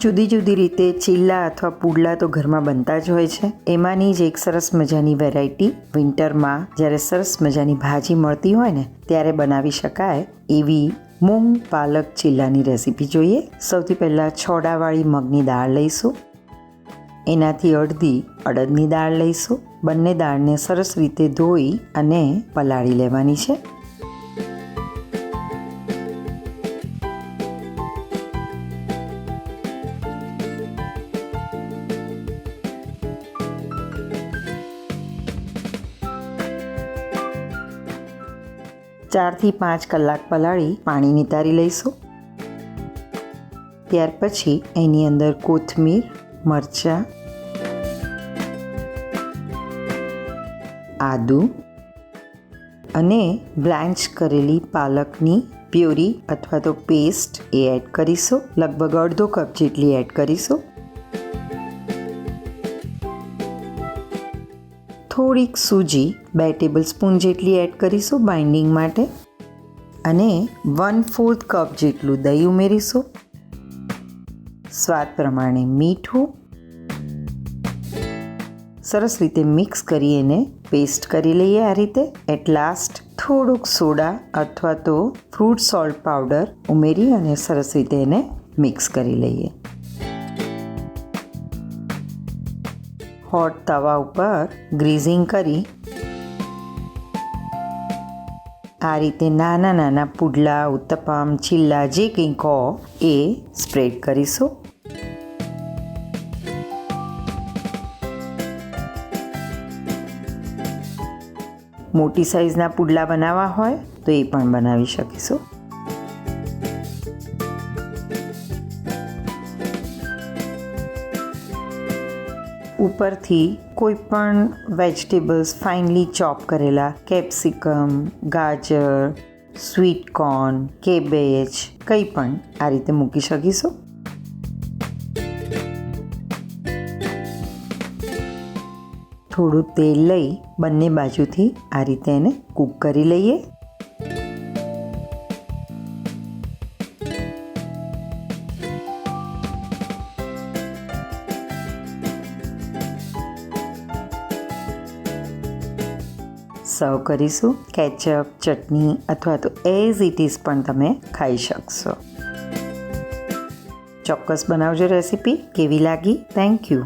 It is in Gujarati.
જુદી જુદી રીતે ચીલા અથવા પુડલા તો ઘરમાં બનતા જ હોય છે. એમાંની જ એક સરસ મજાની વેરાયટી વિન્ટરમાં જ્યારે સરસ મજાની ભાજી મળતી હોય ને, ત્યારે બનાવી શકાય એવી મૂંગ પાલક ચીલાની રેસીપી જોઈએ. સૌથી પહેલાં છોડાવાળી મગની દાળ લઈશું. એનાથી અડધી અડદની દાળ લઈશું. બંને દાળને સરસ રીતે ધોઈ અને પલાળી લેવાની છે. ચારથી પાંચ કલાક પલાળી પાણી નિતારી લઈશું. ત્યાર પછી એની અંદર કોથમીર, મરચાં, આદુ અને બ્લાન્ચ કરેલી પાલકની પ્યોરી અથવા તો પેસ્ટ એ એડ કરીશું. લગભગ અડધો કપ જેટલી એડ કરીશું. થોડીક સૂજી બે ટેબલ સ્પૂન જેટલી એડ કરીશું બાઇન્ડિંગ માટે અને વન ફોર્થ કપ જેટલું દહીં ઉમેરીશું. સ્વાદ પ્રમાણે મીઠું. સરસ રીતે મિક્સ કરી એને પેસ્ટ કરી લઈએ આ રીતે. એટ લાસ્ટ થોડુંક સોડા અથવા તો ફ્રૂટ સોલ્ટ પાવડર ઉમેરી અને સરસ રીતે એને મિક્સ કરી લઈએ. હોટ તવા ઉપર ગ્રીઝિંગ કરી આ રીતે નાના નાના પુડલા, ઉત્તપમ, ચીલ્લા જે કંઈ કહો, એ સ્પ્રેડ કરીશું. મોટી સાઈઝના પુડલા બનાવવા હોય તો એ પણ બનાવી શકીશું. ઉપરથી કોઈ પણ વેજીટેબલ્સ ફાઇનલી ચોપ કરેલા, કેપ્સિકમ, ગાજર, સ્વીટ કોર્ન, કેબેજ, કંઈ પણ આ રીતે મૂકી શકીશું. થોડું તેલ લઈ બંને બાજુથી આ રીતે એને કૂક કરી લઈએ. સર્વ કરીશું. કેચઅપ, ચટણી અથવા તો એઝ ઇટ ઇઝ પણ તમે ખાઈ શકશો. ચોક્કસ બનાવજો રેસીપી. કેવી લાગી? Thank you